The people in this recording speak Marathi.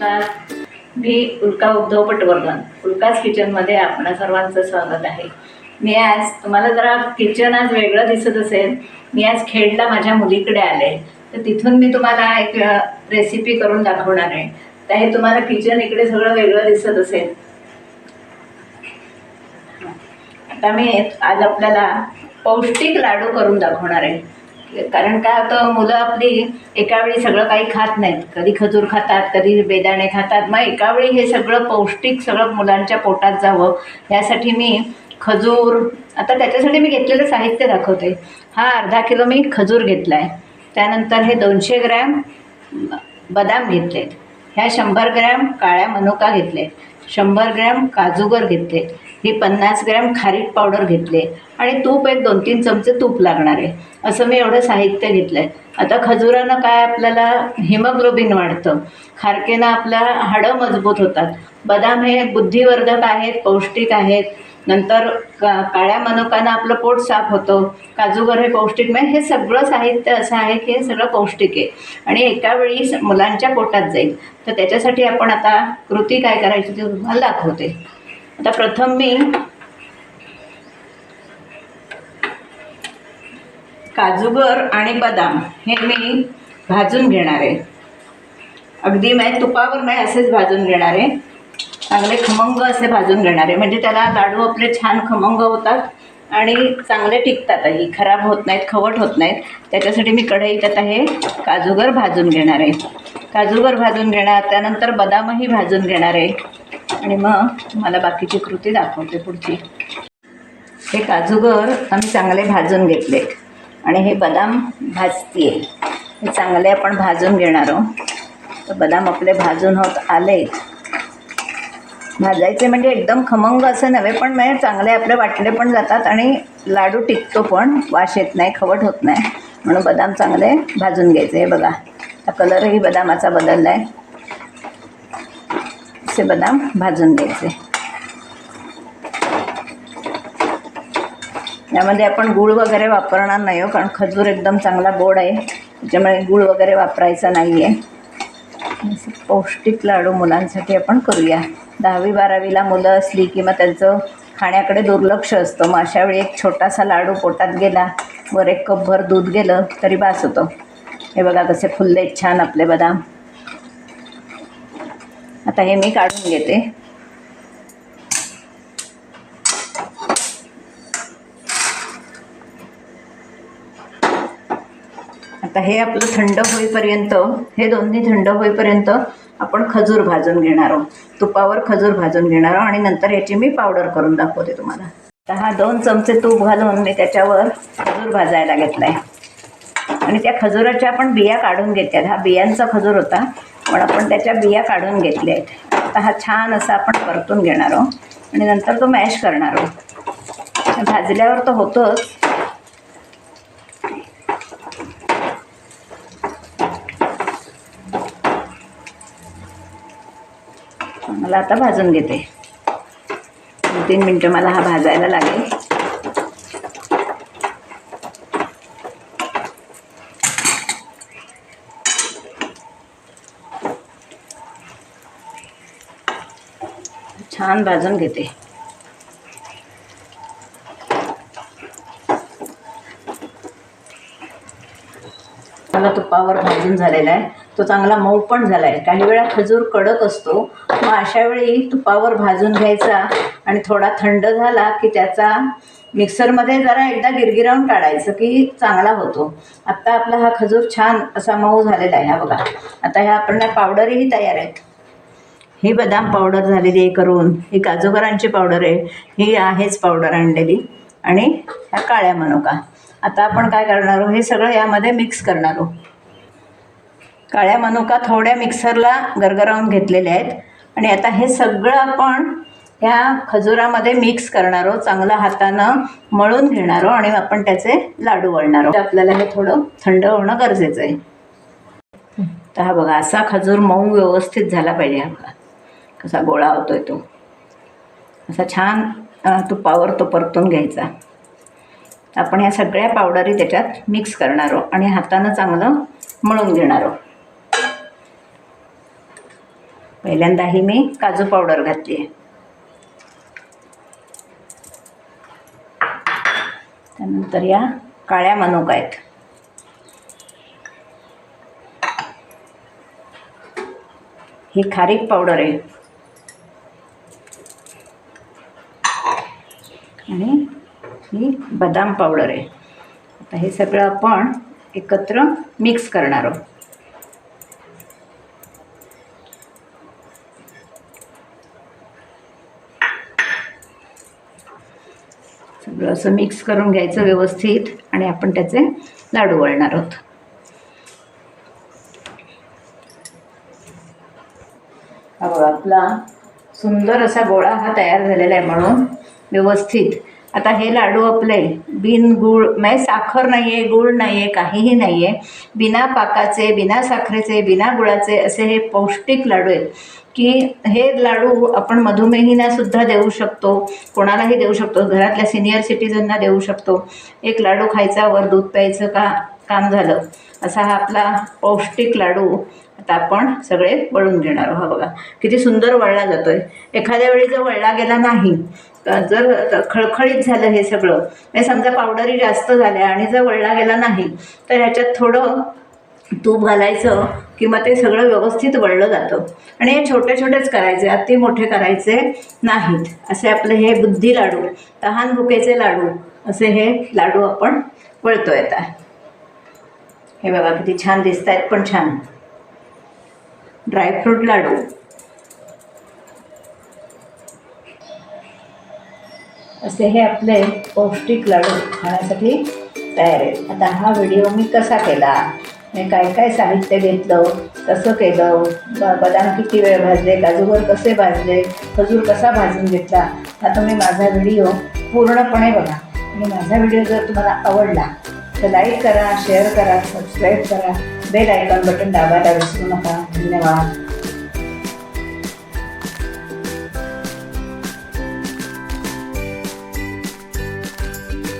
नमस्कार. मी उल्का उद्धव पटवर्धन उल्काच किचनमध्ये आपण सर्वांचं स्वागत आहे. मी आज तुम्हाला जरा किचन आज वेगळं दिसत असेल. मी आज खेडला माझ्या मुलीकडे आले. तर तिथून मी तुम्हाला एक रेसिपी करून दाखवणार आहे. तर हे तुम्हाला किचन इकडे सगळं वेगळं दिसत असेल. आता मी आज आपल्याला पौष्टिक लाडू करून दाखवणार आहे. कारण काय होतं मुलं आपली एका वेळी सगळं काही खात नाहीत. कधी खजूर खातात कधी बेदाणे खातात. मग एका वेळी हे सगळं पौष्टिक सगळं मुलांच्या पोटात जावं. यासाठी मी खजूर आता त्याच्यासाठी मी घेतलेलं साहित्य दाखवते. हा अर्धा किलो मी खजूर घेतला आहे त्यानंतर हे दोनशे ग्रॅम बदाम घेतलेत. ह्या शंभर ग्रॅम काळ्या मनुका घेतले शंभर ग्रॅम काजूगर घेतले ही पन्नास ग्रॅम खारीक पावडर घेतले आणि तूप एक दोन तीन चमचे तूप लागणार आहे. असं मी एवढं साहित्य घेतलं आहे आता खजुरानं काय आपल्याला हिमोग्लोबिन वाढतं. खारकेनं आपला हाडं मजबूत होतात. बदाम हे बुद्धिवर्धक आहेत पौष्टिक आहेत. नंतर का काळ्या मनुकानं आपलं पोट साफ होतं. काजूगर हे पौष्टिक म्हणजे हे सगळं साहित्य असं आहे की हे सगळं पौष्टिक आहे. आणि एका वेळी मुलांच्या पोटात जाईल. तर त्याच्यासाठी आपण आता कृती काय करायची ते तुम्हाला दाखवते. आता प्रथम मी काजूगर आणि बदाम हे मी भाजून घेणार आहे. अगदी नाही तुपावर नाही असेच भाजून घेणार आहे. चांगले खमंग असे भाजून घेणार आहे. म्हणजे त्याला लाडू आपले छान खमंग होतात आणि चांगले टिकतातही खराब होत नाहीत खवट होत नाहीत. त्याच्यासाठी मी कढईत आता हे काजूगर भाजून घेणार आहे. काजूगर भाजून घेणार त्यानंतर बदामही भाजून घेणार आहे. आणि मग मला बाकीची कृती दाखवते पुढची. हे काजूगर आम्ही चांगले भाजून घेतले. आणि हे बदाम भाजते हे चांगले आपण भाजून घेणार आहोत. तर बदाम आपले भाजून होत आलेत. भाजायचे म्हणजे एकदम खमंग असं नव्हे पण म्हणजे चांगले आपले वाटले पण जातात आणि लाडू टिकतो पण वास येत नाही खवट होत नाही. म्हणून बदाम चांगले भाजून घ्यायचे. हे बघा हा कलरही बदामाचा बदलला आहे असे बदाम भाजून घ्यायचे. यामध्ये आपण गूळ वगैरे वापरणार नाही हो कारण खजूर एकदम चांगला गोड आहे. त्याच्यामुळे गूळ वगैरे वापरायचा नाही आहे पौष्टिक लाडू मुलांसाठी आपण करूया. दहावी बारावीला मुलं असली की मग त्यांचं खाण्याकडे दुर्लक्ष असतं मग अशा वेळी एक छोटासा लाडू पोटात गेला वर एक कपभर दूध गेलं तरी बास होतो. हे बघा कसे फुलले छान आपले बदाम. आता हे मी काढून घेते. आता हे आपलं थंड होईपर्यंत हे दोन्ही थंड होईपर्यंत आपण खजूर भाजून घेणार आहोत. तुपावर खजूर भाजून घेणार आहोत आणि नंतर याची मी पावडर करून दाखवते तुम्हाला. तर हा दोन चमचे तूप घालून मी त्याच्यावर खजूर भाजायला घेतला आहे आणि त्या खजुराच्या आपण बिया काढून घेतल्यात. हा बियांचा खजूर होता. पण आपण त्याच्या बिया काढून घेतल्या आहेत. आता हा छान असा आपण परतून घेणार आहोत. आणि नंतर तो मॅश करणार आहोत. भाजल्यावर तो होतोच. मला आता भाजून घेते. दोन तीन मिनटं मला हा भाजायला लागेल. छान भाजून घेते. मला तुपावर भाजून झालेला आहे. तो चांगला मऊ पण झाला आहे काही वेळा खजूर कडक असतो. मग अशा वेळी तुपावर भाजून घ्यायचा आणि थोडा थंड झाला की त्याचा मिक्सरमध्ये जरा एकदा गिरगिरावून काढायचं की चांगला होतो. आत्ता आपला हा खजूर छान असा मऊ झालेला आहे. हा बघा. आता ह्या आपण पावडरही तयार आहेत. ही बदाम पावडर झालेली आहे करून ही काजूगरांची पावडर आहे ही आहेच पावडर आणलेली. आणि ह्या काळ्या मनुका. आता आपण काय करणार आहोत? हे सगळं यामध्ये मिक्स करणार आहोत. काळ्या मनुका थोड्या मिक्सरला गरगरावून घेतलेल्या आहेत. आणि आता हे सगळं आपण ह्या खजुरामध्ये मिक्स करणार आहोत. चांगलं हातानं मळून घेणार आहोत आणि आपण त्याचे लाडू वळणार आहोत. आपल्याला हे थोडं थंड होणं गरजेचं आहे. तर हा बघा असा खजूर मऊ व्यवस्थित झाला पाहिजे हा बघा कसा गोळा होतो आहे तो. असा छान तो तुपावर तो परतून घ्यायचा. आपण या सगळ्या पावडरी त्याच्यात मिक्स करणार आहोत आणि हातानं चांगलं मळून घेणार आहोत. पहिल्यांदा ही मी काजू पावडर घातली आहे त्यानंतर या काळ्या मनुका आहेत. ही खारीक पावडर आहे. आणि ही बदाम पावडर आहे. आता हे सगळं आपण एकत्र मिक्स करणार आहोत. सगळं असं मिक्स करून घ्यायचं व्यवस्थित आणि आपण त्याचे लाडू वळणार आहोत. हा बघा आपला सुंदर असा गोळा हा तयार झालेला आहे म्हणून. व्यवस्थित. आता हे लाडू आपले बिन गूळ म्हणजे साखर नाही आहे गूळ नाही आहे काहीही नाही आहे बिना पाकाचे बिना साखरेचे बिना गुळाचे असे हे पौष्टिक लाडू आहेत. की हे लाडू आपण मधुमेहींनासुद्धा देऊ शकतो कोणालाही देऊ शकतो घरातल्या सिनियर सिटीजनना देऊ शकतो. एक लाडू खायचा वर दूध प्यायचं का काम झालं असा हा आपला पौष्टिक लाडू आता आपण सगळे वळून घेणार आहोत. हा बघा किती सुंदर वळला जातो आहे एखाद्या वेळी जर वळला गेला नाही जर खळखळीत झालं हे सगळं म्हणजे समजा पावडरी जास्त झाल्या आणि जर वळला गेला नाही तर ह्याच्यात थोडं तूप घालायचं किंवा ते सगळं व्यवस्थित वळलं जातं. आणि हे छोटे छोटेच करायचे अति मोठे करायचे नाहीत. असे आपले हे बुद्धी लाडू तहान भुकेचे लाडू असे हे लाडू आपण वळतो आता हे बघा किती छान दिसत आहेत पण छान. Dry fruit laddoo. असे हे आपले पौष्टिक लाडू खाण्यासाठी तयार आहेत. आता हा व्हिडिओ मी कसा केला? मी काय काय साहित्य घेतलं? कसं केलं? ब बदाम किती वेळ भाजले? काजूवर कसे भाजले? खजूर कसा भाजून घेतला? हा तुम्ही माझा व्हिडिओ पूर्णपणे बघा. आणि माझा व्हिडिओ जर तुम्हाला आवडला तर लाईक करा शेअर करा सबस्क्राईब करा. बेल आयकॉन बटन दाबायला विसरू नका. धन्यवाद.